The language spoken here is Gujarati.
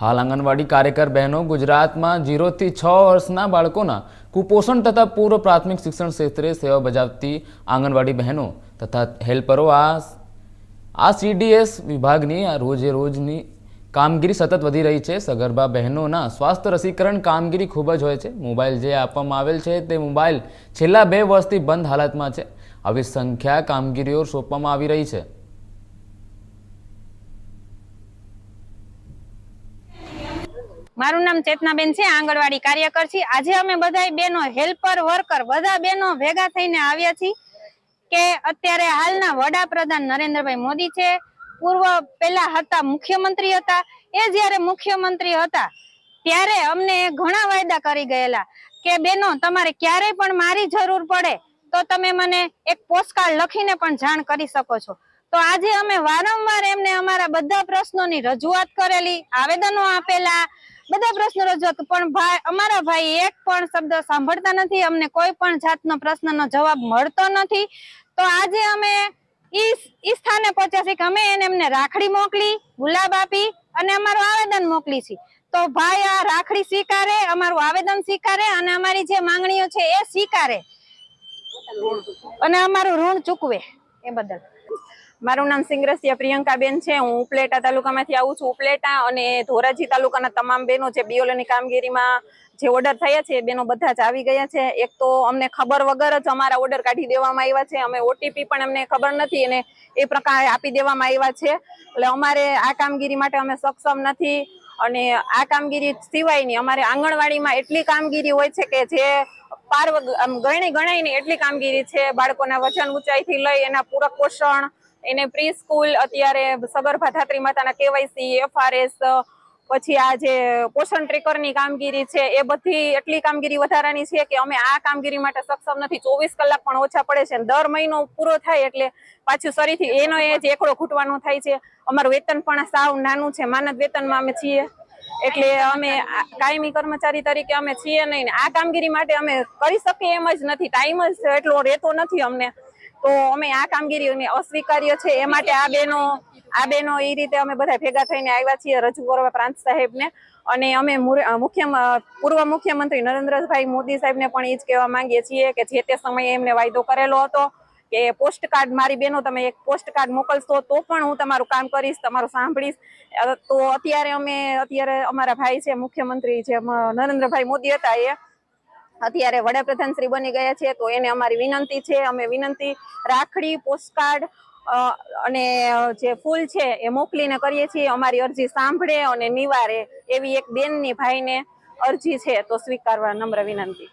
હાલ આંગણવાડી કાર્યકર બહેનો ગુજરાતમાં જીરોથી છ વર્ષના બાળકોના કુપોષણ તથા પૂર્વ પ્રાથમિક શિક્ષણ ક્ષેત્રે સેવા બજાવતી આંગણવાડી બહેનો તથા હેલ્પરો આ આ સીડીએસ વિભાગની આ રોજે રોજની કામગીરી સતત વધી રહી છે. સગર્ભા બહેનોના સ્વાસ્થ્ય રસીકરણ કામગીરી ખૂબ જ હોય છે. મોબાઈલ જે આપવામાં આવેલ છે તે મોબાઈલ છેલ્લા બે વર્ષથી બંધ હાલતમાં છે. આવી સંખ્યા કામગીરીઓ સોંપવામાં આવી રહી છે. મારું નામ ચેતનાબેન છે, આંગણવાડી કાર્યકર છે આજે અમે બધા બેનો હેલ્પર વર્કર, બધા બેનો ભેગા થઈને આવ્યા છીએ કે અત્યારે હાલના વડાપ્રધાન નરેન્દ્રભાઈ મોદી છે. પૂર્વ પેલા હતા, મુખ્યમંત્રી હતા. એ જ્યારે મુખ્યમંત્રી હતા, ત્યારે અમને ઘણા વાયદા કરી ગયેલા કે બેનો, તમારે ક્યારેય પણ મારી જરૂર પડે તો તમે મને એક પોસ્ટકાર્ડ લખીને પણ જાણ કરી શકો છો. તો આજે અમે વારંવાર એમને અમારા બધા પ્રશ્નોની રજૂઆત કરેલી, આવેદનો આપેલા બધા પ્રશ્નો રજૂઆત. પણ ભાઈ, અમારા ભાઈ એક પણ શબ્દ સાંભળતા નથી, અમને કોઈ પણ જાતનો પ્રશ્નનો જવાબ મળતો નથી. તો આજે અમે ઈ સ્થાને પહોંચ્યા છીએ કે અમે એને એમને રાખડી મોકલી, ગુલાબ આપી અને અમારું આવેદન મોકલી છે. તો ભાઈ, આ રાખડી સ્વીકારે, અમારું આવેદન સ્વીકારે અને અમારી જે માંગણીઓ છે એ સ્વીકારે. અને અમારું ઋણ ચૂકવે એ બદલ. મારું નામ સિંગરસિયા પ્રિયંકાબેન છે. હું ઉપલેટા તાલુકામાંથી આવું છું. ઉપલેટા અને ધોરાજી તાલુકાના તમામ બહેનો જે બીઓલોની કામગીરીમાં જે ઓર્ડર થયા છે, એ બેનો બધા જ આવી ગયા છે. એક તો અમને ખબર વગર જ અમારા ઓર્ડર કાઢી દેવામાં આવ્યા છે. અમે ઓટીપી પણ અમને ખબર નથી અને એ પ્રકારે આપી દેવામાં આવ્યા છે. એટલે અમારે આ કામગીરી માટે અમે સક્ષમ નથી અને આ કામગીરી સિવાયની અમારે આંગણવાડીમાં એટલી કામગીરી હોય છે કે જે પાર ગણી ગણાયની એટલી કામગીરી છે. બાળકોના વજન ઊંચાઈથી લઈ એના પૂરક પોષણ એને પ્રી સ્કૂલ અત્યારે સગર્ભા ધાત્રી માતાના કેવાયસી એફઆરએસ પછી આ જે પોષણ ટ્રેકરની કામગીરી છે, એ બધી એટલી કામગીરી વધારાની છે કે અમે આ કામગીરી માટે સક્ષમ નથી. ચોવીસ કલાક પણ ઓછા પડે છે દર મહિનો પૂરો થાય એટલે પાછું ફરીથી એનો એ જ એકડો ખૂટવાનો થાય છે. અમારું વેતન પણ સાવ નાનું છે, માનદ વેતનમાં અમે છીએ. એટલે અમે કાયમી કર્મચારી તરીકે અમે છીએ નહીં આ કામગીરી માટે અમે કરી શકીએ એમ જ નથી. ટાઈમ જ એટલો રહેતો નથી અમને. તો અમે આ કામગીરી અસ્વીકાર્ય છે. એ માટે આ બેનો આ બેનો એ રીતે અમે બધા ભેગા થઈને આવ્યા છીએ રજૂ કરવા પ્રાંત સાહેબને. અને અમે મુખ્ય પૂર્વ મુખ્યમંત્રી નરેન્દ્રભાઈ મોદી સાહેબને પણ એ જ કહેવા માંગીએ છીએ કે જે તે સમયે એમને વાયદો કરેલો હતો કે પોસ્ટ કાર્ડ મારી બેનો તમે એક પોસ્ટ કાર્ડ મોકલશો તો પણ હું તમારું કામ કરીશ, તમારું સાંભળીશ. તો અત્યારે અમે, અત્યારે અમારા ભાઈ છે, મુખ્યમંત્રી જે નરેન્દ્રભાઈ મોદી હતા એ અત્યારે વડાપ્રધાન શ્રી બની ગયા છે, તો એને અમારી વિનંતી છે, અમે વિનંતી રાખડી પોસ્ટકાર્ડ અને જે ફૂલ છે એ મોકલીને કરીએ છીએ. અમારી અરજી સાંભળે અને નિવારે એવી એક બેનની ભાઈને અરજી છે, તો સ્વીકારવા નમ્ર વિનંતી.